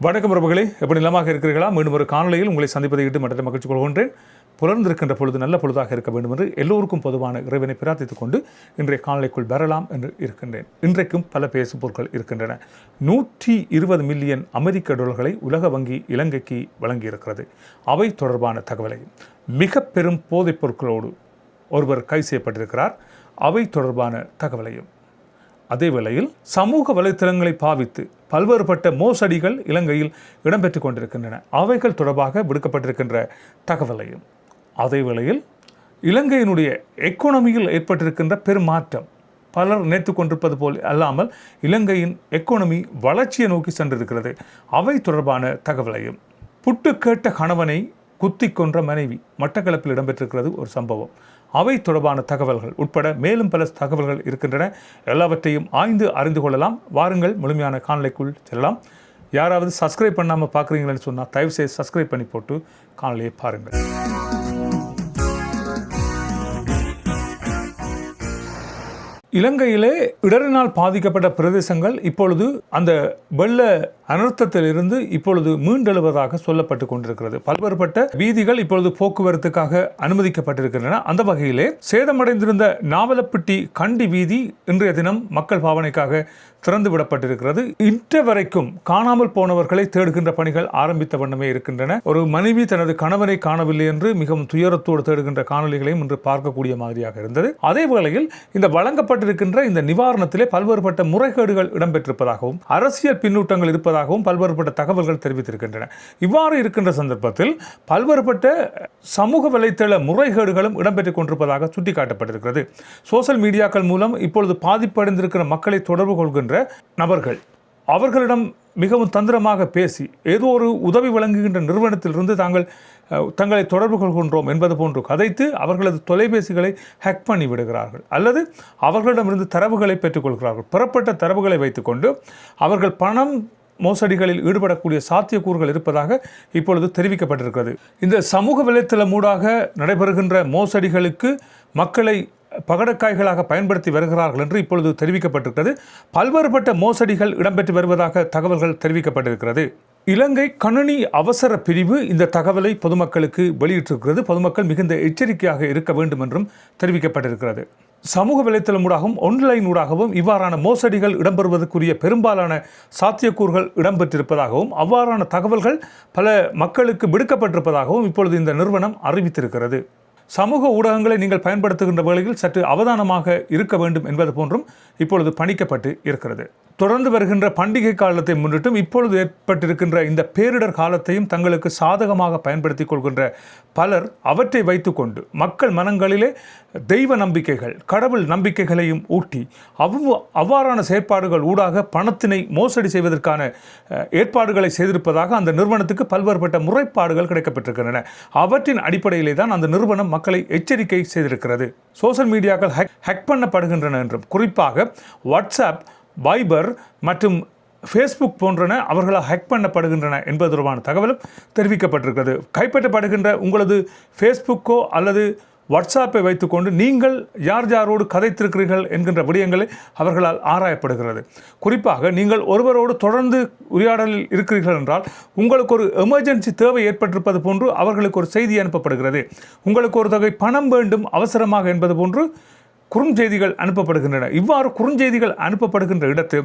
வணக்கம் உறவுகளே எப்படி நிலமாக இருக்கிறீர்களா? மீண்டும் ஒரு காணொலியில் உங்களை சந்திப்பதை இட்டு மற்ற மகிழ்ச்சி கொள்கின்றேன். புலர்ந்திருக்கின்ற பொழுது நல்ல பொழுதாக இருக்க வேண்டும் என்று எல்லோருக்கும் பொதுவான இறைவனை பிரார்த்தித்துக் கொண்டு இன்றைய காணொலிக்குள் வரலாம் என்று இருக்கின்றேன். இன்றைக்கும் பல பேசு பொருட்கள் இருக்கின்றன. நூற்றி இருபது மில்லியன் அமெரிக்க டாலர்களை உலக வங்கி இலங்கைக்கு வழங்கியிருக்கிறது. அவை தொடர்பான தகவலை மிக பெரும் போதைப் பொருட்களோடு ஒருவர் கைது செய்யப்பட்டிருக்கிறார். அவை தொடர்பான தகவலையும் அதே வேளையில் சமூக வலைத்தளங்களை பாவித்து பல்வேறுபட்ட மோசடிகள் இலங்கையில் இடம்பெற்றுக் கொண்டிருக்கின்றன. அவைகள் தொடர்பாக விடுக்கப்பட்டிருக்கின்ற தகவலையும் அதே வேளையில் இலங்கையினுடைய எக்கோனமியில் ஏற்பட்டிருக்கின்ற பெருமாற்றம் பலர் நினைத்து கொண்டிருப்பது போல் அல்லாமல் இலங்கையின் எக்கோனமி வளர்ச்சியை நோக்கி சென்றிருக்கிறது. அவை தொடர்பான தகவலையும் புட்டு கேட்ட கணவனை குத்தி கொன்ற மனைவி மட்டக்களப்பில் இடம்பெற்றிருக்கிறது ஒரு சம்பவம். அவை தொடர்பான தகவல்கள் உட்பட மேலும் பல தகவல்கள் இருக்கின்றன. எல்லாவற்றையும் ஆய்ந்து அறிந்து கொள்ளலாம். வாருங்கள் முழுமையான காணொலிக்குள் செல்லலாம். யாராவது சப்ஸ்கிரைப் பண்ணாமல் பார்க்குறீங்களேன்னு சொன்னால் தயவுசெய்து சப்ஸ்கிரைப் பண்ணி போட்டு காணொலியை பாருங்கள். இலங்கையிலே இடரினால் பாதிக்கப்பட்ட பிரதேசங்கள் இப்பொழுது அந்த வெள்ள அனர்த்தத்திலிருந்து இப்பொழுது மீண்டெழுவதாக சொல்லப்பட்டு கொண்டிருக்கிறது. பல்வேறுபட்ட வீதிகள் இப்பொழுது போக்குவரத்துக்காக அனுமதிக்கப்பட்டிருக்கின்றன. அந்த வகையிலே சேதமடைந்திருந்த நாவலப்பட்டி கண்டி வீதி இன்றைய தினம் மக்கள் பாவனைக்காக திறந்து விடப்பட்டிருக்கிறது. இன்று வரைக்கும் காணாமல் போனவர்களை தேடுகின்ற பணிகள் ஆரம்பித்த வண்ணமே இருக்கின்றன. ஒரு மனைவி தனது கணவனை காணவில்லை என்று மிகவும் துயரத்தோடு தேடுகின்ற காணொலிகளையும் இன்று பார்க்கக்கூடிய மாதிரியாக இருந்தது. அதே வேளையில் இந்த வழங்கப்பட்ட வழங்கப்பட்டிருக்கின்ற இந்த நிவாரணத்திலே பல்வேறுபட்ட முறைகேடுகள் இடம்பெற்றிருப்பதாகவும் அரசியல் பின்னூட்டங்கள் இருப்பதாகவும் பல்வேறுபட்ட தகவல்கள் தெரிவித்திருக்கின்றன. இவ்வாறு இருக்கின்ற சந்தர்ப்பத்தில் பல்வேறுபட்ட சமூக வலைத்தள முறைகேடுகளும் இடம்பெற்றுக் கொண்டிருப்பதாக சுட்டிக்காட்டப்பட்டிருக்கிறது. சோசியல் மீடியாக்கள் மூலம் இப்பொழுது பாதிப்படைந்திருக்கிற மக்களை தொடர்பு கொள்கின்ற நபர்கள் அவர்களிடம் மிகவும் தந்திரமாக பேசி ஏதோ ஒரு உதவி வழங்குகின்ற நிறுவனத்திலிருந்து தாங்கள் தங்களை தொடர்பு கொள்கின்றோம் என்பது போன்று கதைத்து அவர்களது தொலைபேசிகளை ஹேக் பண்ணி விடுகிறார்கள். அல்லது அவர்களிடமிருந்து தரவுகளை பெற்றுக்கொள்கிறார்கள். பெறப்பட்ட தரவுகளை வைத்துக்கொண்டு அவர்கள் பணம் மோசடிகளில் ஈடுபடக்கூடிய சாத்தியக்கூறுகள் இருப்பதாக இப்பொழுது தெரிவிக்கப்பட்டிருக்கிறது. இந்த சமூக வலைத்தளம் ஊடாக நடைபெறுகின்ற மோசடிகளுக்கு மக்களை பகடக்காய்களாக பயன்படுத்தி வருகிறார்கள் என்று இப்பொழுது தெரிவிக்கப்பட்டிருக்கிறது. பல்வேறுபட்ட மோசடிகள் இடம்பெற்று வருவதாக தகவல்கள் தெரிவிக்கப்பட்டிருக்கிறது. இலங்கை கணனி அவசர பிரிவு இந்த தகவலை பொதுமக்களுக்கு வெளியிட்டிருக்கிறது. பொதுமக்கள் மிகுந்த எச்சரிக்கையாக இருக்க வேண்டும் என்றும் தெரிவிக்கப்பட்டிருக்கிறது. சமூக வலைத்தளம் ஊடாகவும் ஒன்லைன் ஊடாகவும் இவ்வாறான மோசடிகள் இடம்பெறுவதற்குரிய பெரும்பாலான சாத்தியக்கூறுகள் இடம்பெற்றிருப்பதாகவும் அவ்வாறான தகவல்கள் பல மக்களுக்கு விடுக்கப்பட்டிருப்பதாகவும் இப்பொழுது இந்த நிறுவனம் அறிவித்திருக்கிறது. சமூக ஊடகங்களை நீங்கள் பயன்படுத்துகின்ற வேளையில் சற்று அவதானமாக இருக்க வேண்டும் என்பது போன்றும் இப்பொழுது பணிக்கப்பட்டு இருக்கிறது. தொடர்ந்து வருகின்ற பண்டிகை காலத்தை முன்னிட்டும் இப்பொழுது ஏற்பட்டிருக்கின்ற இந்த பேரிடர் காலத்தையும் தங்களுக்கு சாதகமாக பயன்படுத்தி கொள்கின்ற பலர் அவற்றை வைத்துக்கொண்டு மக்கள் மனங்களிலே தெய்வ நம்பிக்கைகள் கடவுள் நம்பிக்கைகளையும் ஊட்டி அவ்வ அவ்வாறான செயற்பாடுகள் ஊடாக பணத்தினை மோசடி செய்வதற்கான ஏற்பாடுகளை செய்திருப்பதாக அந்த நிறுவனத்துக்கு பல்வேறுபட்ட முறைப்பாடுகள் கிடைக்கப்பட்டிருக்கின்றன. அவற்றின் அடிப்படையிலே தான் அந்த நிறுவனம் மக்களை எச்சரிக்கை செய்திருக்கிறது. சோஷியல் மீடியாக்கள் ஹேக் ஹேக் பண்ணப்படுகின்றன என்றும். குறிப்பாக வாட்ஸ்அப் வைபர் மற்றும் ஃபேஸ்புக் போன்றன அவர்களால் ஹேக் பண்ணப்படுகின்றன என்பது தொடர்பான தகவலும் தெரிவிக்கப்பட்டிருக்கிறது. கைப்பற்றப்படுகின்ற உங்களது ஃபேஸ்புக்கோ அல்லது வாட்ஸ்அப்பை வைத்துக்கொண்டு நீங்கள் யார் யாரோடு கதைத்திருக்கிறீர்கள் என்கின்ற விடயங்களை அவர்களால் ஆராயப்படுகிறது. குறிப்பாக நீங்கள் ஒருவரோடு தொடர்ந்து உரையாடலில் இருக்கிறீர்கள் என்றால் உங்களுக்கு ஒரு எமர்ஜென்சி தேவை ஏற்பட்டிருப்பது போன்று அவர்களுக்கு ஒரு செய்தி அனுப்பப்படுகிறது. உங்களுக்கு ஒரு தொகை பணம் வேண்டும் அவசரமாக என்பது போன்று குறுஞ்செய்திகள் அனுப்பப்படுகின்றன. இவ்வாறு குறுஞ்செய்திகள் அனுப்பப்படுகின்ற இடத்து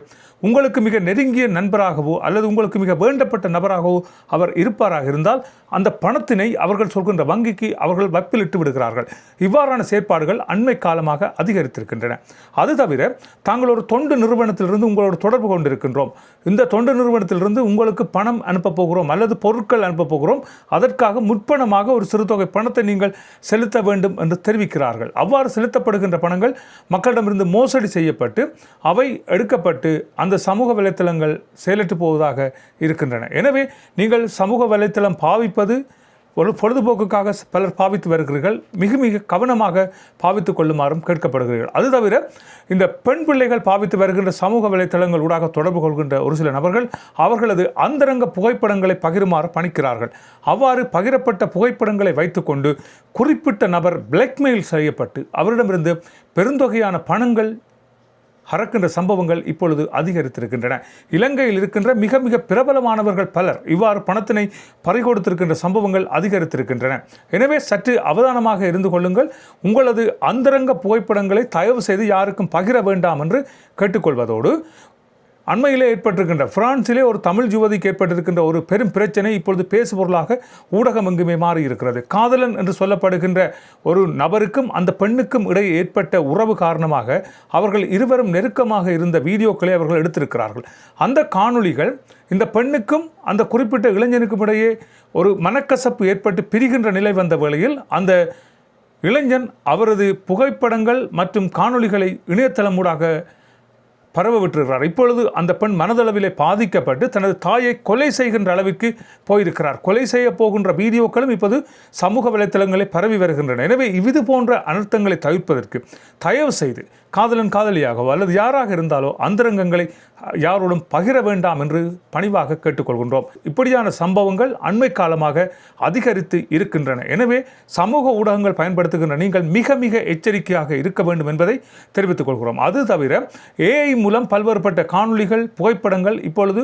உங்களுக்கு மிக நெருங்கிய நண்பராகவோ அல்லது உங்களுக்கு மிக வேண்டப்பட்ட நபராகவோ அவர் இருப்பாராக இருந்தால் அந்த பணத்தினை அவர்கள் சொல்கின்ற வங்கிக்கு அவர்கள் வப்பிலிட்டு விடுகிறார்கள். இவ்வாறான செயற்பாடுகள் அண்மை காலமாக அதிகரித்திருக்கின்றன. அது தவிர தாங்கள் ஒரு தொண்டு நிறுவனத்திலிருந்து உங்களோடு தொடர்பு கொண்டிருக்கின்றோம். இந்த தொண்டு நிறுவனத்திலிருந்து உங்களுக்கு பணம் அனுப்பப் போகிறோம் அல்லது பொருட்கள் அனுப்பப் போகிறோம். அதற்காக முற்பணமாக ஒரு சிறு தொகை பணத்தை நீங்கள் செலுத்த வேண்டும் என்று தெரிவிக்கிறார்கள். அவ்வாறு செலுத்தப்படுகின்ற பணம் பணங்கள் மக்களிடமிருந்து மோசடி செய்யப்பட்டு அவை எடுக்கப்பட்டு அந்த சமூக வலைத்தளங்கள் செயலற்று போவதாக இருக்கின்றன. எனவே நீங்கள் சமூக வலைத்தளம் பாவிப்பது ஒரு பொழுதுபோக்குக்காக பலர் பாவித்து வருகிறீர்கள். மிக மிக கவனமாக பாவித்து கொள்ளுமாறும் கேட்கப்படுகிறீர்கள். அது தவிர இந்த பெண் பிள்ளைகள் பாவித்து வருகின்ற சமூக வலைத்தளங்கள் ஊடாக தொடர்பு கொள்கின்ற ஒரு சில நபர்கள் அவர்களது அந்தரங்க புகைப்படங்களை பகிருமாறு பணிக்கிறார்கள். அவ்வாறு பகிரப்பட்ட புகைப்படங்களை வைத்துக்கொண்டு குறிப்பிட்ட நபர் பிளாக்மெயில் செய்யப்பட்டு அவரிடமிருந்து பெருந்தொகையான பணங்கள் அறக்கின்ற சம்பவங்கள் இப்பொழுது அதிகரித்திருக்கின்றன. இலங்கையில் இருக்கின்ற மிக மிக பிரபலமானவர்கள் பலர் இவ்வாறு பணத்தினை பறிகொடுத்திருக்கின்ற சம்பவங்கள் அதிகரித்திருக்கின்றன. எனவே சற்று அவதானமாக இருந்து கொள்ளுங்கள். உங்களது அந்தரங்க புகைப்படங்களை தயவு செய்து யாருக்கும் பகிர வேண்டாம் என்று கேட்டுக்கொள்வதோடு அண்மையிலே ஏற்பட்டிருக்கின்ற பிரான்சிலே ஒரு தமிழ் யுவதிக்கு ஏற்பட்டிருக்கின்ற ஒரு பெரும் பிரச்சனை இப்பொழுது பேசுபொருளாக ஊடகம் எங்குமே மாறியிருக்கிறது. காதலன் என்று சொல்லப்படுகின்ற ஒரு நபருக்கும் அந்த பெண்ணுக்கும் இடையே ஏற்பட்ட உறவு காரணமாக அவர்கள் இருவரும் நெருக்கமாக இருந்த வீடியோக்களை அவர்கள் எடுத்திருக்கிறார்கள். அந்த காணொளிகள் இந்த பெண்ணுக்கும் அந்த குறிப்பிட்ட இளைஞனுக்கும் இடையே ஒரு மனக்கசப்பு ஏற்பட்டு பிரிகின்ற நிலை வந்த வேளையில் அந்த இளைஞன் அவரது புகைப்படங்கள் மற்றும் காணொளிகளை இணையதளம் ஊடாக பரவ விட்டிருக்கிறார். இப்பொழுது அந்த பெண் மனதளவிலே பாதிக்கப்பட்டு தனது தாயை கொலை செய்கின்ற அளவிற்கு போயிருக்கிறார். கொலை செய்ய போகின்ற வீடியோக்களும் இப்போது சமூக வலைத்தளங்களில் பரவி வருகின்றன. எனவே இது போன்ற அனர்த்தங்களை தவிர்ப்பதற்கு தயவு செய்து காதலன் காதலியாகவோ அல்லது யாராக இருந்தாலோ அந்தரங்கங்களை யாரோடும் பகிர வேண்டாம் என்று பணிவாக கேட்டுக்கொள்கின்றோம். இப்படியான சம்பவங்கள் அண்மை காலமாக அதிகரித்து இருக்கின்றன. எனவே சமூக ஊடகங்கள் பயன்படுத்துகின்ற நீங்கள் மிக மிக எச்சரிக்கையாக இருக்க வேண்டும் என்பதை தெரிவித்துக் கொள்கிறோம். அது தவிர ஏஐ மூலம் பல்வேறுபட்ட காணொளிகள் புகைப்படங்கள் இப்பொழுது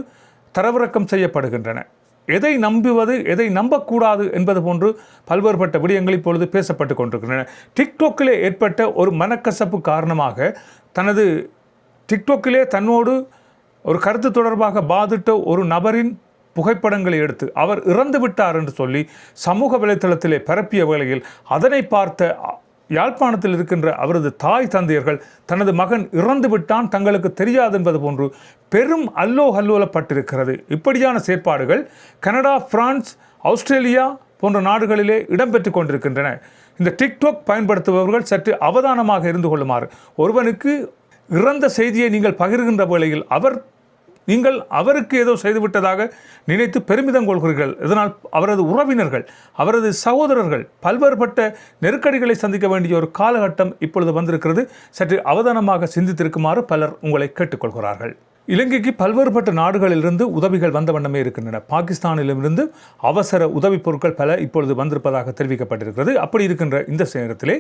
தரவிறக்கம் செய்யப்படுகின்றன. எதை நம்புவது எதை நம்பக்கூடாது என்பது போன்று பல்வேறுபட்ட விடயங்கள் இப்பொழுது பேசப்பட்டு கொண்டிருக்கின்றன. டிக்டாக்கிலே ஏற்பட்ட ஒரு மனக்கசப்பு காரணமாக தனது டிக்டாக்கிலே தன்னோடு ஒரு கருத்து தொடர்பாக பாதிட்ட ஒரு நபரின் புகைப்படங்களை எடுத்து அவர் இறந்து விட்டார் என்று சொல்லி சமூக வலைத்தளத்திலே பரப்பிய வேளையில் அதனை பார்த்த யாழ்ப்பாணத்தில் இருக்கின்ற அவரது தாய் தந்தையர்கள் தனது மகன் இறந்து விட்டான் தங்களுக்கு தெரியாது என்பது போன்று பெரும் அல்லோ அல்லோலப்பட்டிருக்கிறது இப்படியான செயற்பாடுகள் கனடா பிரான்ஸ் ஆஸ்திரேலியா போன்ற நாடுகளிலே இடம்பெற்று கொண்டிருக்கின்றன. இந்த டிக்டாக் பயன்படுத்துபவர்கள் சற்று அவதானமாக இருந்து கொள்ளுமாறு. ஒருவனுக்கு இறந்த செய்தியை நீங்கள் பகிர்கின்ற வேளையில் அவர் நீங்கள் அவருக்கு ஏதோ செய்துவிட்டதாக நினைத்து பெருமிதம் கொள்கிறீர்கள். இதனால் அவரது உறவினர்கள் அவரது சகோதரர்கள் பல்வேறுபட்ட நெருக்கடிகளை சந்திக்க வேண்டிய ஒரு காலகட்டம் இப்பொழுது வந்திருக்கிறது. சற்று அவதானமாக சிந்தித்திருக்குமாறு பலர் உங்களை கேட்டுக்கொள்கிறார்கள். இலங்கைக்கு பல்வேறுபட்ட நாடுகளிலிருந்து உதவிகள் வந்த வண்ணமே இருக்கின்றன. பாகிஸ்தானிலிருந்து அவசர உதவிப் பொருட்கள் பல இப்பொழுது வந்திருப்பதாக தெரிவிக்கப்பட்டிருக்கிறது. அப்படி இருக்கின்ற இந்த நேரத்திலே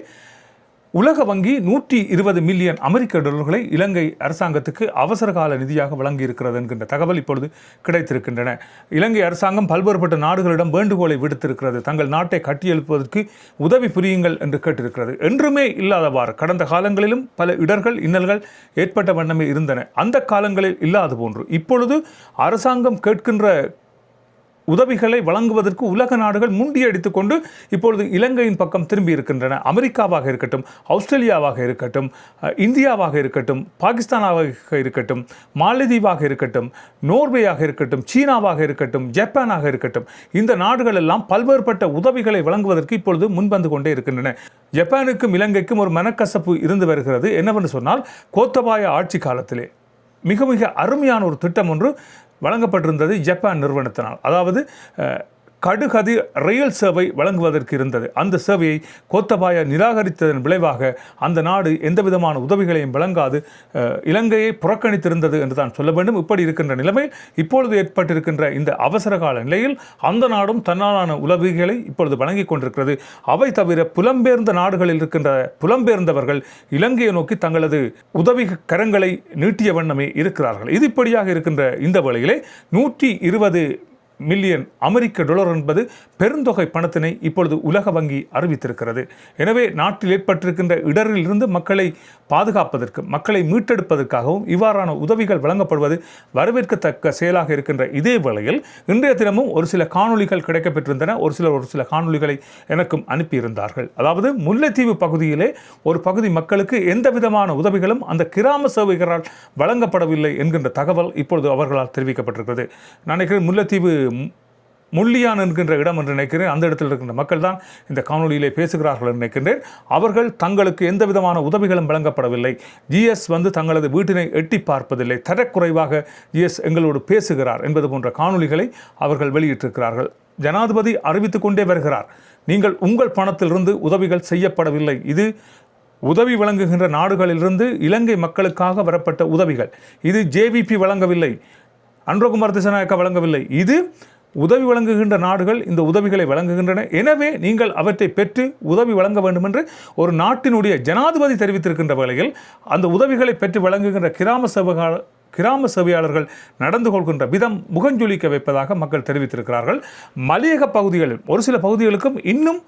உலக வங்கி நூற்றி இருபது மில்லியன் அமெரிக்க டாலர்களை இலங்கை அரசாங்கத்துக்கு அவசர கால நிதியாக வழங்கியிருக்கிறது என்கின்ற தகவல் இப்பொழுது கிடைத்திருக்கின்றன. இலங்கை அரசாங்கம் பல்வேறுபட்ட நாடுகளிடம் வேண்டுகோளை விடுத்திருக்கிறது. தங்கள் நாட்டை கட்டியெழுப்புவதற்கு உதவி புரியுங்கள் என்று கேட்டிருக்கிறது. என்றுமே இல்லாதவாறு கடந்த காலங்களிலும் பல இடர்கள் இன்னல்கள் ஏற்பட்ட வண்ணமே இருந்தன. அந்த காலங்களில் இல்லாது போன்று இப்பொழுது அரசாங்கம் கேட்கின்ற உதவிகளை வழங்குவதற்கு உலக நாடுகள் முண்டியடித்துக் கொண்டு இப்பொழுது இலங்கையின் பக்கம் திரும்பி இருக்கின்றன. அமெரிக்காவாக இருக்கட்டும் ஆஸ்திரேலியாவாக இருக்கட்டும் இந்தியாவாக இருக்கட்டும் பாகிஸ்தானாக இருக்கட்டும் மாலத்தீவாக இருக்கட்டும் நோர்வேயாக இருக்கட்டும் சீனாவாக இருக்கட்டும் ஜப்பானாக இருக்கட்டும் இந்த நாடுகள் எல்லாம் பல்வேறுபட்ட உதவிகளை வழங்குவதற்கு இப்பொழுது முன்வந்து கொண்டே இருக்கின்றன. ஜப்பானுக்கும் இலங்கைக்கும் ஒரு மனக்கசப்பு இருந்து வருகிறது. என்னவென்று சொன்னால் கோத்தபாய ஆட்சி காலத்திலே மிக மிக அருமையான ஒரு திட்டம் ஒன்று வழங்கப்பட்டிருந்தது ஜப்பான் நிறுவனத்தினால். அதாவது கடுகதி ரயில் சேவை வழங்குவதற்கு இருந்தது. அந்த சேவையை கோத்தபாய நிராகரித்ததன் விளைவாக அந்த நாடு எந்தவிதமான உதவிகளையும் வழங்காது இலங்கையை புறக்கணித்திருந்தது என்று தான் சொல்ல வேண்டும். இப்படி இருக்கின்ற நிலைமையில் இப்பொழுது ஏற்பட்டிருக்கின்ற இந்த அவசர கால நிலையில் அந்த நாடும் தன்னாலான உதவிகளை இப்பொழுது வழங்கிக் கொண்டிருக்கிறது. அவை தவிர புலம்பெயர்ந்த நாடுகளில் இருக்கின்ற புலம்பெயர்ந்தவர்கள் இலங்கையை நோக்கி தங்களது உதவி கரங்களை நீட்டிய வண்ணமே இருக்கிறார்கள். இது இப்படியாக இருக்கின்ற இந்த வேளையிலே நூற்றி இருபது மில்லியன் அமெரிக்க டாலர் என்பது பெருந்தொகை பணத்தினை இப்பொழுது உலக வங்கி அறிவித்திருக்கிறது. எனவே நாட்டில் ஏற்பட்டிருக்கின்ற இடரிலிருந்து மக்களை பாதுகாப்பதற்கு மக்களை மீட்டெடுப்பதற்காகவும் இவ்வாறான உதவிகள் வழங்கப்படுவது வரவேற்கத்தக்க செயலாக இருக்கின்ற இதே வேளையில் இன்றைய தினமும் ஒரு சில காணொளிகள் கிடைக்கப்பெற்றிருந்தன. ஒரு சிலர் ஒரு சில காணொளிகளை எனக்கும் அனுப்பியிருந்தார்கள். அதாவது முல்லைத்தீவு பகுதியிலே ஒரு பகுதி மக்களுக்கு எந்த விதமான உதவிகளும் அந்த கிராம சேவைகளால் வழங்கப்படவில்லை என்கின்ற தகவல் இப்பொழுது அவர்களால் தெரிவிக்கப்பட்டிருக்கிறது. நினைக்கிறேன் முல்லைத்தீவு முள்ளியான் என்கின்ற இடம் என்று நினைக்கிறேன். அந்த இடத்தில் இருக்கின்ற மக்கள் தான் இந்த காணொலியிலே பேசுகிறார்கள் என்று நினைக்கின்றேன். அவர்கள் தங்களுக்கு எந்த விதமான உதவிகளும் வழங்கப்படவில்லை. ஜிஎஸ் வந்து தங்களது வீட்டினை எட்டி பார்ப்பதில்லை. தரக்குறைவாக ஜிஎஸ் எங்களோடு பேசுகிறார் என்பது போன்ற காணொளிகளை அவர்கள் வெளியிட்டிருக்கிறார்கள். ஜனாதிபதி அறிவித்துக் கொண்டே வருகிறார். நீங்கள் உங்கள் பணத்திலிருந்து உதவிகள் செய்யப்படவில்லை. இது உதவி வழங்குகின்ற நாடுகளிலிருந்து இலங்கை மக்களுக்காக வரப்பட்ட உதவிகள். இது ஜேவிபி வழங்கவில்லை. அன்றகுமார் திசநாயக்கா வழங்கவில்லை. இது உதவி வழங்குகின்ற நாடுகள் இந்த உதவிகளை வழங்குகின்றன. எனவே நீங்கள் அவற்றை பெற்று உதவி வழங்க வேண்டும் என்று ஒரு நாட்டினுடைய ஜனாதிபதி தெரிவித்திருக்கின்ற வேளையில் அந்த உதவிகளை பெற்று வழங்குகின்ற கிராம சபகா கிராம சேவையாளர்கள் நடந்து கொள்கின்ற விதம் முகஞ்சொலிக்க வைப்பதாக மக்கள் தெரிவித்திருக்கிறார்கள். மலையக பகுதிகளில் ஒரு சில பகுதிகளுக்கும் இன்னும்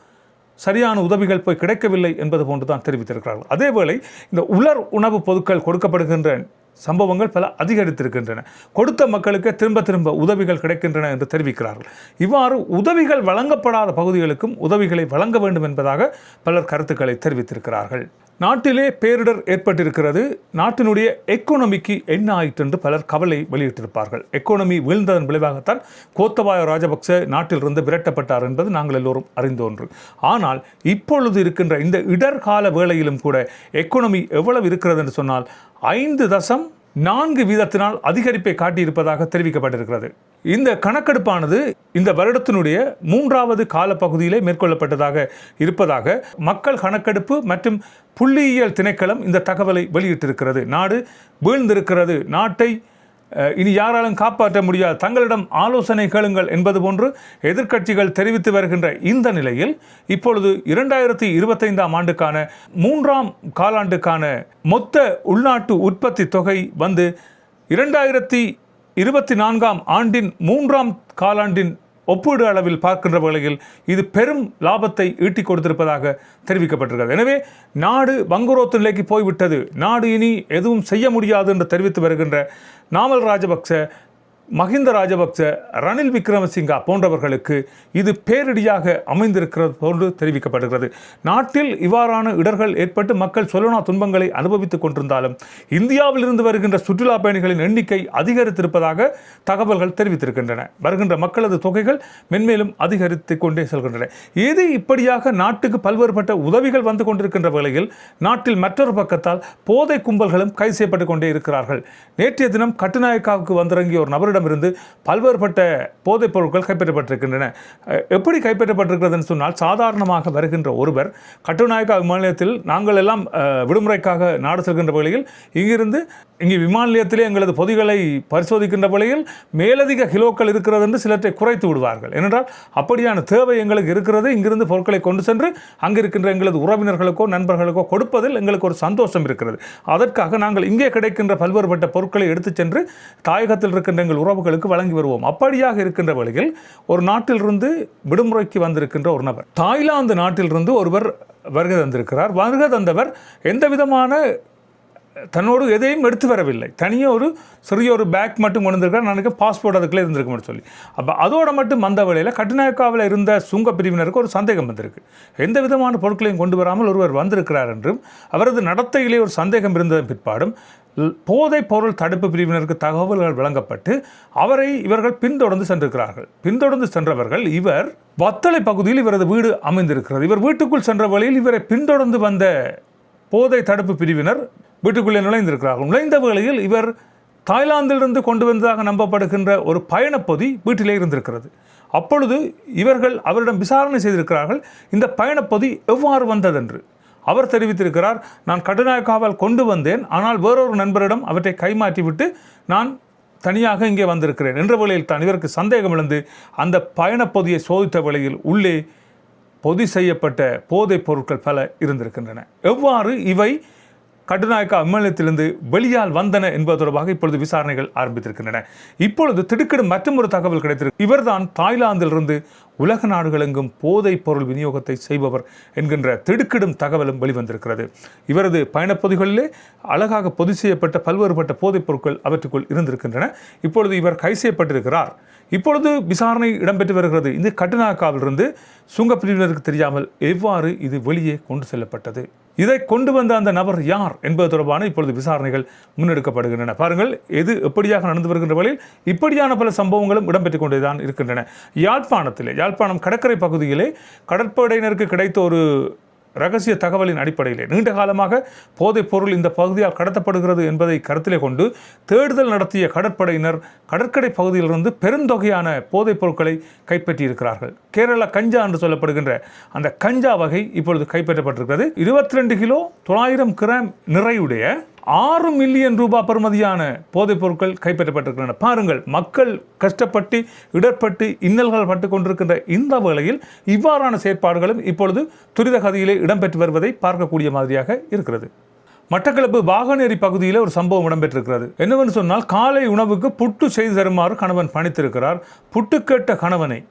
சரியான உதவிகள் போய் கிடைக்கவில்லை என்பது போன்று தான் தெரிவித்திருக்கிறார்கள். அதேவேளை இந்த உலர் உணவுப் பொருட்கள் கொடுக்கப்படுகின்ற சம்பவங்கள் பல அதிகரித்திருக்கின்றன. கொடுத்த மக்களுக்கு திரும்ப திரும்ப உதவிகள் கிடைக்கின்றன என்று தெரிவிக்கிறார்கள். இவ்வாறு உதவிகள் வழங்கப்படாத பகுதிகளுக்கும் உதவிகளை வழங்க வேண்டும் என்பதாக பலர் கருத்துக்களை தெரிவித்திருக்கிறார்கள். நாட்டிலே பேரிடர் ஏற்பட்டிருக்கிறது. நாட்டினுடைய எக்கோனமிக்கு என்ன ஆயிற்று என்று பலர் கவலை வெளியிட்டிருப்பார்கள். எக்கோனமி வீழ்ந்ததன் விளைவாகத்தான் கோத்தபாய ராஜபக்ச நாட்டிலிருந்து விரட்டப்பட்டார் என்பது நாங்கள் எல்லோரும் அறிந்த ஒன்று ஆனால் இப்பொழுது இருக்கின்ற இந்த இடர்கால வேளையிலும் கூட எக்கோனமி எவ்வளவு இருக்கிறது என்று சொன்னால் ஐந்து தசம் நான்கு வீதத்தினால் அதிகரிப்பை காட்டியிருப்பதாக தெரிவிக்கப்பட்டிருக்கிறது. இந்த கணக்கெடுப்பானது இந்த வருடத்தினுடைய மூன்றாவது காலப்பகுதியிலே மேற்கொள்ளப்பட்டதாக இருப்பதாக மக்கள் கணக்கெடுப்பு மற்றும் புள்ளியியல் திணைக்களம் இந்த தகவலை வெளியிட்டிருக்கிறது. நாடு வீழ்ந்திருக்கிறது. நாட்டை இனி யாராலும் காப்பாற்ற முடியாது. தங்களிடம் ஆலோசனை கேளுங்கள் என்பது போன்று எதிர்க்கட்சிகள் தெரிவித்து வருகின்ற இந்த நிலையில் இப்பொழுது இரண்டாயிரத்தி இருபத்தைந்தாம் ஆண்டுக்கான மூன்றாம் காலாண்டுக்கான மொத்த உள்நாட்டு உற்பத்தி தொகை வந்து இரண்டாயிரத்தி இருபத்தி நான்காம் ஆண்டின் மூன்றாம் காலாண்டின் ஒப்பீடு அளவில் பார்க்கின்ற வேளையில் இது பெரும் லாபத்தை ஈட்டிக் கொடுத்திருப்பதாக தெரிவிக்கப்பட்டிருக்கிறது. எனவே நாடு வங்குரோத்து நிலைக்கு போய்விட்டது. நாடு இனி எதுவும் செய்ய முடியாது என்று தெரிவித்து வருகின்ற நாமல் ராஜபக்ச மஹிந்த ராஜபக்ச ரணில் விக்ரமசிங்கா போன்றவர்களுக்கு இது பேரிடியாக அமைந்திருக்கிறது போன்று தெரிவிக்கப்படுகிறது. நாட்டில் இவ்வாறான இடர்கள் ஏற்பட்டு மக்கள் சொல்லனா துன்பங்களை அனுபவித்துக் கொண்டிருந்தாலும் இந்தியாவில் இருந்து வருகின்ற சுற்றுலா பயணிகளின் எண்ணிக்கை அதிகரித்திருப்பதாக தகவல்கள் தெரிவித்திருக்கின்றன. வருகின்ற மக்களது தொகைகள் மென்மேலும் அதிகரித்து கொண்டே செல்கின்றன. இது இப்படியாக நாட்டுக்கு பல்வேறுபட்ட உதவிகள் வந்து கொண்டிருக்கின்ற வேளையில் நாட்டில் மற்றொரு பக்கத்தால் போதை கும்பல்களும் கைது செய்யப்பட்டு கொண்டே இருக்கிறார்கள். நேற்றைய தினம் கட்டுநாயக்காவுக்கு வந்திறங்கிய ஒரு இருந்து பல்வேறுபட்ட போதைப் பொருட்கள் கைப்பற்றப்பட்டிருக்கின்றன. எப்படி கைப்பற்றப்பட்டிருக்கிறதுன்னு சொன்னால் சாதாரணமாக வருகின்ற ஒருவர் கட்டுநாயக்கா விமானத்தில் நாங்கள் எல்லாம் விடுமுறைக்காக நாடு செல்கின்ற வகையில் இங்கிருந்து இங்கே விமான நிலையத்திலே எங்களது பொதிகளை பரிசோதிக்கின்ற வழியில் மேலதிக கிலோக்கள் இருக்கிறது என்று சிலற்றை குறைத்து விடுவார்கள். ஏனென்றால் அப்படியான தேவை எங்களுக்கு இருக்கிறது. இங்கிருந்து பொருட்களை கொண்டு சென்று அங்கிருக்கின்ற எங்களது உறவினர்களுக்கோ நண்பர்களுக்கோ கொடுப்பதில் எங்களுக்கு ஒரு சந்தோஷம் இருக்கிறது. அதற்காக நாங்கள் இங்கே கிடைக்கின்ற பல்வேறுபட்ட பொருட்களை எடுத்துச் சென்று தாயகத்தில் இருக்கின்ற எங்கள் உறவுகளுக்கு வழங்கி வருவோம். அப்படியாக இருக்கின்ற வழியில் ஒரு நாட்டிலிருந்து விடுமுறைக்கு வந்திருக்கின்ற ஒரு நபர் தாய்லாந்து நாட்டிலிருந்து ஒருவர் வருகை தந்திருக்கிறார். வருகை தந்தவர் எந்த விதமான தன்னோடு எதையும் எடுத்து வரவில்லை. தனியாக ஒரு சிறிய ஒரு பேக் மட்டும் கொண்டு வந்திருக்கார் நான் பாஸ்போர்ட் அதுக்குள்ளே இருந்திருக்கும்னு சொல்லி. அப்போ அதோட மட்டும் வந்த வழியில் கட்டுநாயக்காவில் இருந்த சுங்க பிரிவினருக்கு ஒரு சந்தேகம் வந்திருக்கு. எந்த விதமான பொருட்களையும் கொண்டு வராமல் ஒருவர் வந்திருக்கிறார் என்றும் அவரது நடத்தையிலே ஒரு சந்தேகம் இருந்ததன் பிற்பாடும் போதைப் பொருள் தடுப்பு பிரிவினருக்கு தகவல்கள் வழங்கப்பட்டு அவரை இவர்கள் பின்தொடர்ந்து சென்றிருக்கிறார்கள். பின்தொடர்ந்து சென்றவர்கள் இவர் வத்தளை பகுதியில் இவரது வீடு அமைந்திருக்கிறது. இவர் வீட்டுக்குள் சென்ற வழியில் இவரை பின்தொடர்ந்து வந்த போதை தடுப்பு பிரிவினர் வீட்டுக்குள்ளே நுழைந்திருக்கிறார்கள். நுழைந்த வேளையில் இவர் தாய்லாந்திலிருந்து கொண்டு வந்ததாக நம்பப்படுகின்ற ஒரு பயணப்பொதி வீட்டிலே இருந்திருக்கிறது. அப்பொழுது இவர்கள் அவரிடம் விசாரணை செய்திருக்கிறார்கள். இந்த பயணப்பொதி எவ்வாறு வந்ததென்று. அவர் தெரிவித்திருக்கிறார் நான் கட்டுநாயக்காவால் கொண்டு வந்தேன். ஆனால் வேறொரு நண்பரிடம் அவற்றை கைமாற்றிவிட்டு நான் தனியாக இங்கே வந்திருக்கிறேன். என்ற வேளையில் தான் இவருக்கு சந்தேகம் எழுந்து அந்த பயணப்பொதியை சோதித்த வேளையில் உள்ளே பொதி செய்யப்பட்ட போதைப் பொருட்கள் பல இருந்திருக்கின்றன. எவ்வாறு இவை கட்டுநாயக்கா விமானத்திலிருந்து வெளியால் வந்தன என்பது தொடர்பாக இப்பொழுது விசாரணைகள் ஆரம்பித்திருக்கின்றன. இப்பொழுது திடுக்கிடும் மற்றும் ஒரு தகவல் கிடைத்திருக்கு. இவர்தான் தாய்லாந்திலிருந்து உலக நாடுகளெங்கும் போதைப் பொருள் விநியோகத்தை செய்பவர் என்கின்ற திடுக்கிடும் தகவலும் வெளிவந்திருக்கிறது. இவரது பயணப்பகுதிகளிலே அழகாக பொது செய்யப்பட்ட பல்வேறுபட்ட போதைப் பொருட்கள் அவற்றுக்குள் இருந்திருக்கின்றன. இப்பொழுது இவர் கை செய்யப்பட்டிருக்கிறார். இப்பொழுது விசாரணை இடம்பெற்று வருகிறது. இந்த கட்டுநாயக்காவிலிருந்து சுங்கப்பிரிவினருக்கு தெரியாமல் எவ்வாறு இது வெளியே கொண்டு செல்லப்பட்டது? இதை கொண்டு வந்த அந்த நபர் யார் என்பது தொடர்பான இப்பொழுது விசாரணைகள் முன்னெடுக்கப்படுகின்றன. பாருங்கள் எது எப்படியாக நடந்து வருகின்ற வழியில் இப்படியான பல சம்பவங்களும் இடம்பெற்றுக் கொண்டேதான் இருக்கின்றன. யாழ்ப்பாணத்திலே யாழ்ப்பாணம் கடற்கரை பகுதியிலே கடற்படையினருக்கு கிடைத்த ஒரு ரகசிய தகவலின் அடிப்படையிலே. நீண்ட காலமாக போதைப் பொருள் இந்த பகுதியால் கடத்தப்படுகிறது என்பதை கருத்திலே கொண்டு தேடுதல் நடத்திய கடற்படையினர் கடற்கரை பகுதியிலிருந்து பெருந்தொகையான போதைப் பொருட்களை கைப்பற்றியிருக்கிறார்கள். கேரளா கஞ்சா என்று சொல்லப்படுகின்ற அந்த கஞ்சா வகை இப்பொழுது கைப்பற்றப்பட்டிருக்கிறது. இருபத்தி ரெண்டு கிலோ தொள்ளாயிரம் கிராம் நிறையுடைய ஆறு மில்லியன் ரூபாய் பெறுமதியான போதைப் பொருட்கள் கைப்பற்றப்பட்டிருக்கின்றன. பாருங்கள் மக்கள் கஷ்டப்பட்டு இடர்பட்டு இன்னல்கள் பட்டு கொண்டிருக்கின்ற இந்த வேளையில் இவ்வாறான செயற்பாடுகளும் இப்பொழுது துரித கதியிலே இடம்பெற்று வருவதை பார்க்கக்கூடிய மாதிரியாக இருக்கிறது. மட்டக்களப்பு வாகனேரி பகுதியில் ஒரு சம்பவம் இடம்பெற்றிருக்கிறது. என்னவென்று சொன்னால் காலை உணவுக்கு புட்டு செய்து தருமாறு கணவன் பணித்திருக்கிறார். புட்டு கேட்ட கணவனை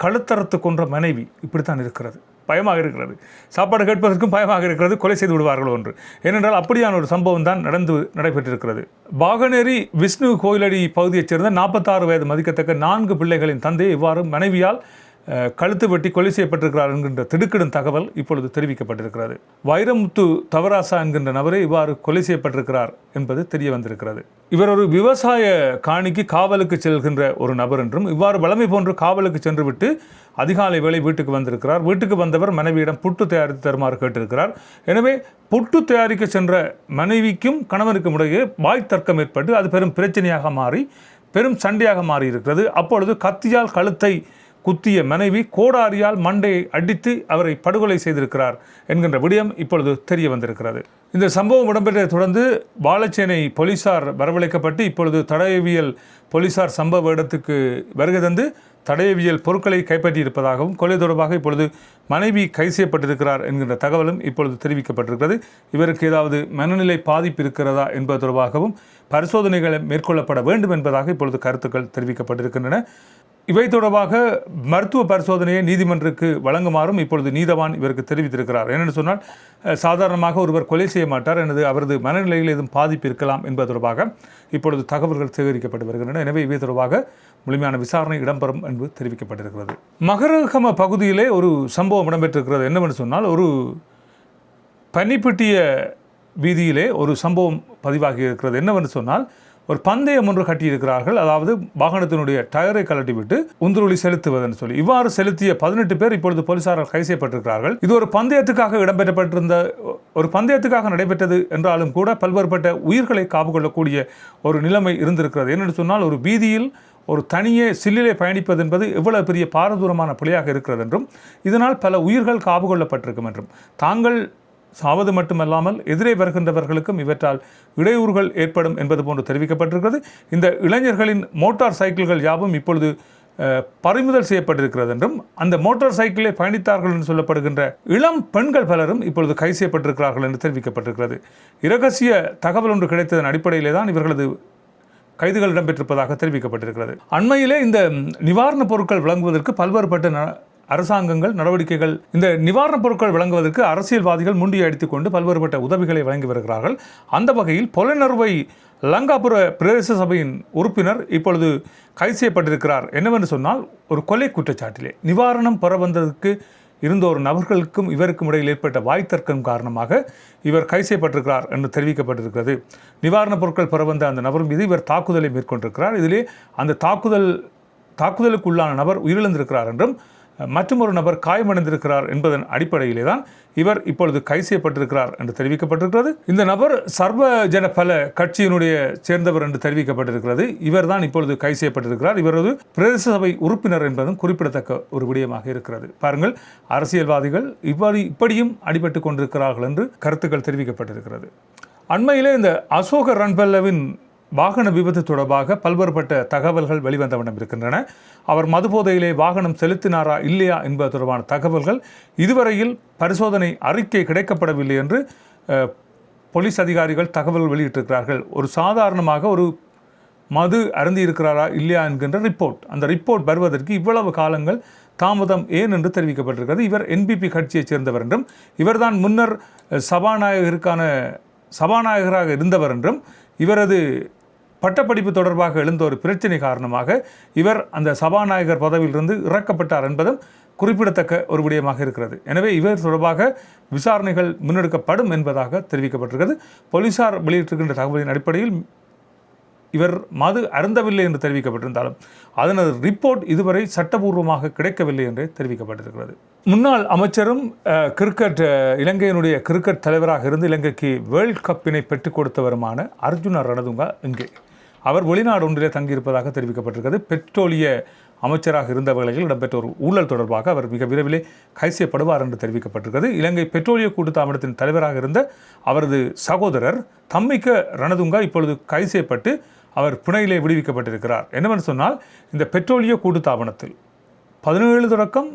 கழுத்தரத்து கொன்ற மனைவி இப்படித்தான் இருக்கிறது. பயமாக இருக்கிறது. சாப்பாடு கேட்பதற்கும் பயமாக இருக்கிறது. கொலை செய்து விடுவார்கள் ஒன்று. ஏனென்றால் அப்படியான ஒரு சம்பவம் தான் நடந்து நடைபெற்றிருக்கிறது. பாகனேரி விஷ்ணு கோயிலடி பகுதியைச் சேர்ந்த நாற்பத்தாறு வயது மதிக்கத்தக்க நான்கு பிள்ளைகளின் தந்தை இவ்வாறு மனைவியால் கழுத்து வெட்டி கொலை செய்யப்பட்டிருக்கிறார் என்கின்ற திடுக்கிடும் தகவல் இப்பொழுது தெரிவிக்கப்பட்டிருக்கிறது. வைரமுத்து தவராசா என்கின்ற நபரே இவ்வாறு கொலை செய்யப்பட்டிருக்கிறார் என்பது தெரிய வந்திருக்கிறது இவர் ஒரு விவசாய காணிக்கு காவலுக்கு செல்கின்ற ஒரு நபர் என்றும் இவ்வாறு வளமை போன்று காவலுக்கு சென்றுவிட்டு அதிகாலை வேளை வீட்டுக்கு வந்திருக்கிறார். வீட்டுக்கு வந்தவர் மனைவியிடம் புட்டு தயாரித்து தருமாறு கேட்டிருக்கிறார். எனவே புட்டு தயாரிக்க சென்ற மனைவிக்கும் கணவனுக்கும் இடையே வாய் தர்க்கம் ஏற்பட்டு அது பெரும் பிரச்சனையாக மாறி பெரும் சண்டையாக மாறி இருக்கிறது அப்பொழுது கத்தியால் கழுத்தை குத்திய மனைவி கோடாரியால் மண்டையை அடித்து அவரை படுகொலை செய்திருக்கிறார் என்கின்ற விடயம் இப்பொழுது தெரிய வந்திருக்கிறது. இந்த சம்பவம் இடம்பெற்றதை தொடர்ந்து பாலச்சேனை போலீசார் வரவழைக்கப்பட்டு இப்பொழுது தடயவியல் போலீசார் சம்பவ இடத்துக்கு வருகை தந்து தடயவியல் பொருட்களை கைப்பற்றியிருப்பதாகவும் கொலை தொடர்பாக இப்பொழுது மனைவி கைது செய்யப்பட்டிருக்கிறார் என்கின்ற தகவலும் இப்பொழுது தெரிவிக்கப்பட்டிருக்கிறது. இவருக்கு ஏதாவது மனநிலை பாதிப்பு இருக்கிறதா என்பது தொடர்பாகவும் பரிசோதனைகள் மேற்கொள்ளப்பட வேண்டும் என்பதாக இப்பொழுது கருத்துக்கள் தெரிவிக்கப்பட்டிருக்கின்றன. இவை தொடர்பாக மருத்துவ பரிசோதனையை நீதிமன்றக்கு வழங்குமாறும் இப்பொழுது நீதவான் இவருக்கு தெரிவித்திருக்கிறார். என்னென்னு சொன்னால் சாதாரணமாக ஒருவர் கொலை செய்ய மாட்டார். எனது அவரது மனநிலையில் ஏதும் பாதிப்பு இருக்கலாம் என்பது தொடர்பாக இப்பொழுது தகவல்கள் சேகரிக்கப்பட்டு வருகின்றன. எனவே இவை தொடர்பாக முழுமையான விசாரணை இடம்பெறும் என்பது தெரிவிக்கப்பட்டிருக்கிறது. மகரகம பகுதியிலே ஒரு சம்பவம் இடம்பெற்றிருக்கிறது. என்னவென்று சொன்னால் ஒரு பனிப்பட்டிய வீதியிலே ஒரு சம்பவம் பதிவாகி இருக்கிறது. என்னவென்று சொன்னால் ஒரு பந்தயம் ஒன்று கட்டியிருக்கிறார்கள். அதாவது வாகனத்தினுடைய டயரை கலட்டிவிட்டு உந்துருளி செலுத்துவதென்று சொல்லி. இவ்வாறு செலுத்திய பதினெட்டு பேர் இப்பொழுது போலீசாரால் கைது செய்யப்பட்டிருக்கிறார்கள். இது ஒரு பந்தயத்துக்காக இடம்பெற்றப்பட்டிருந்த ஒரு பந்தயத்துக்காக நடைபெற்றது என்றாலும் கூட பல்வேறுபட்ட உயிர்களை காப்பு கொள்ளக்கூடிய ஒரு நிலைமை இருந்திருக்கிறது. ஏனென்று சொன்னால் ஒரு வீதியில் ஒரு தனியே சில்லிலே பயணிப்பது என்பது எவ்வளவு பெரிய பாரதூரமான பிழையாக இருக்கிறது என்றும் இதனால் பல உயிர்கள் காப்பு கொள்ளப்பட்டிருக்கும் என்றும். தாங்கள் சாவது மட்டுமல்லாமல் எதிரே வருகின்றவர்களுக்கும் இவற்றால் இடையூறுகள் ஏற்படும் என்பது போன்று தெரிவிக்கப்பட்டிருக்கிறது. இந்த இளைஞர்களின் மோட்டார் சைக்கிள்கள் யாவும் இப்பொழுது பறிமுதல் செய்யப்பட்டிருக்கிறது என்றும் அந்த மோட்டார் சைக்கிளை பயணித்தார்கள் என்று சொல்லப்படுகின்ற இளம் பெண்கள் பலரும் இப்பொழுது கை செய்யப்பட்டிருக்கிறார்கள் என்று தெரிவிக்கப்பட்டிருக்கிறது. இரகசிய தகவல் ஒன்று கிடைத்ததன் அடிப்படையிலே தான் இவர்களது கைதுகள் இடம்பெற்றிருப்பதாக தெரிவிக்கப்பட்டிருக்கிறது. அண்மையிலே இந்த நிவாரணப் பொருட்கள் வழங்குவதற்கு பல்வேறுபட்ட ந- அரசாங்கங்கள் நடவடிக்கைகள் இந்த நிவாரணப் பொருட்கள் வழங்குவதற்கு அரசியல்வாதிகள் முண்டியை அடித்துக் கொண்டு பல்வேறுபட்ட உதவிகளை வழங்கி வருகிறார்கள். அந்த வகையில் பொலனர்வை லங்காபுர பிரதேச சபையின் உறுப்பினர் இப்பொழுது கைது செய்யப்பட்டிருக்கிறார். என்னவென்று சொன்னால் ஒரு கொலை குற்றச்சாட்டிலே நிவாரணம் பெற வந்ததற்கு இருந்த ஒரு நபர்களுக்கும் இவருக்கும் இடையில் ஏற்பட்ட வாய்த்தர்க்கம் காரணமாக இவர் கைது செய்யப்பட்டிருக்கிறார் என்று தெரிவிக்கப்பட்டிருக்கிறது. நிவாரணப் பொருட்கள் பெற வந்த அந்த நபர் மீது இவர் தாக்குதலை மேற்கொண்டிருக்கிறார். இதிலே அந்த தாக்குதல் தாக்குதலுக்குள்ளான நபர் உயிரிழந்திருக்கிறார் என்றும் மற்றும் ஒரு நபர் காயமடைந்திருக்கிறார் என்பதன் அடிப்படையிலே தான் இவர் இப்பொழுது கைது செய்யப்பட்டிருக்கிறார் என்று தெரிவிக்கப்பட்டிருக்கிறது. இந்த நபர் சர்வ ஜன பல கட்சியினுடைய சேர்ந்தவர் என்று தெரிவிக்கப்பட்டிருக்கிறது. இவர்தான் இப்பொழுது கைது செய்யப்பட்டிருக்கிறார். இவரது பிரதேச சபை உறுப்பினர் என்பதும் குறிப்பிடத்தக்க ஒரு விடயமாக இருக்கிறது. பாருங்கள் அரசியல்வாதிகள் இவ்வாறு இப்படியும் அடிபட்டு கொண்டிருக்கிறார்கள் என்று கருத்துக்கள் தெரிவிக்கப்பட்டிருக்கிறது. அண்மையிலே இந்த அசோக ரன்பல்லவின் வாகன விபத்து தொடர்பாக பல்வேறுபட்ட தகவல்கள் வெளிவந்த வண்ணம் இருக்கின்றன. அவர் மதுபோதையிலே வாகனம் செலுத்தினாரா இல்லையா என்பது தொடர்பான தகவல்கள் இதுவரையில் பரிசோதனை அறிக்கை கிடைக்கப்படவில்லை என்று போலீஸ் அதிகாரிகள் தகவல் வெளியிட்டிருக்கிறார்கள். ஒரு சாதாரணமாக ஒரு மது அருந்தி இருக்கிறாரா இல்லையா என்கின்ற ரிப்போர்ட். அந்த ரிப்போர்ட் வருவதற்கு இவ்வளவு காலங்கள் தாமதம் ஏன் என்று தெரிவிக்கப்பட்டிருக்கிறது. இவர் என்பிபி கட்சியைச் சேர்ந்தவர் என்றும் இவர்தான் முன்னர் சபாநாயகருக்கான சபாநாயகராக இருந்தவர் என்றும் இவரது பட்டப்படிப்பு தொடர்பாக எழுந்த ஒரு பிரச்சனை காரணமாக இவர் அந்த சபாநாயகர் பதவியிலிருந்து இறக்கப்பட்டார் என்பதும் குறிப்பிடத்தக்க ஒரு விடயமாக இருக்கிறது. எனவே இவர் தொடர்பாக விசாரணைகள் முன்னெடுக்கப்படும் என்பதாக தெரிவிக்கப்பட்டிருக்கிறது. போலீசார் வெளியிட்டிருக்கின்ற தகவலின் அடிப்படையில் இவர் மது அருந்தவில்லை என்று தெரிவிக்கப்பட்டிருந்தாலும் அதனது ரிப்போர்ட் இதுவரை சட்டபூர்வமாக கிடைக்கவில்லை என்று தெரிவிக்கப்பட்டிருக்கிறது. முன்னாள் அமைச்சரும் கிரிக்கெட் இலங்கையினுடைய கிரிக்கெட் தலைவராக இருந்து இலங்கைக்கு வேர்ல்ட் கப்பினை பெற்றுக் கொடுத்தவருமான அர்ஜுன ரணதுங்கா இங்கே. அவர் வெளிநாடு ஒன்றிலே தங்கியிருப்பதாக தெரிவிக்கப்பட்டிருக்கிறது. பெட்ரோலிய அமைச்சராக இருந்த வேளையில் இடம்பெற்ற ஒரு ஊழல் தொடர்பாக அவர் மிக விரைவிலே கைது செய்யப்படுவார் என்று தெரிவிக்கப்பட்டிருக்கிறது. இலங்கை பெட்ரோலிய கூட்டுத்தாபனத்தின் தலைவராக இருந்த அவரது சகோதரர் தம்மிக்க ரணதுங்கா இப்பொழுது கைது செய்யப்பட்டு அவர் பிணையிலே விடுவிக்கப்பட்டிருக்கிறார். என்னவென்று சொன்னால் இந்த பெட்ரோலிய கூட்டுத்தாபனத்தில் பதினேழு தொடக்கம்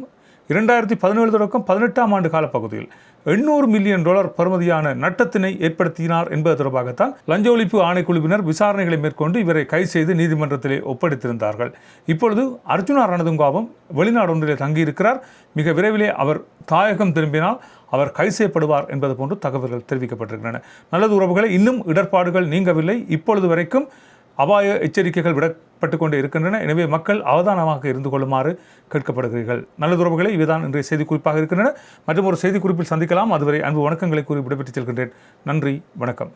இரண்டாயிரத்தி பதினேழு தொடக்கம் பதினெட்டாம் ஆண்டு காலப்பகுதியில் எண்ணூறு மில்லியன் டாலர் பருமதியான நட்டத்தினை ஏற்படுத்தினார் என்பது தொடர்பாகத்தான் லஞ்ச ஒழிப்பு ஆணைக்குழுவினர் விசாரணைகளை மேற்கொண்டு இவரை கைது செய்து நீதிமன்றத்திலே ஒப்படைத்திருந்தார்கள். இப்பொழுது அர்ஜுனா ரணதுங்காவும் வெளிநாடு ஒன்றிலே தங்கியிருக்கிறார். மிக விரைவிலே அவர் தாயகம் திரும்பினால் அவர் கைது செய்யப்படுவார் என்பது போன்று தகவல்கள் தெரிவிக்கப்பட்டிருக்கின்றன. நல்லது உறவுகளை இன்னும் இடர்பாடுகள் நீங்கவில்லை. இப்பொழுது வரைக்கும் அபாய எச்சரிக்கைகள் விடப்பட்டு கொண்டு இருக்கின்றன. எனவே மக்கள் அவதானமாக இருந்து கொள்ளுமாறு கேட்கப்படுகிறீர்கள். நல்லதுறவுகளை இவைதான் இன்றைய செய்தி குறிப்பாக இருக்கின்றன. மற்றும் ஒரு செய்தி குறிப்பில் சந்திக்கலாம். அதுவரை அன்பு வணக்கங்களை கூறி விடைபெற்றுச் செல்கின்றேன். நன்றி வணக்கம்.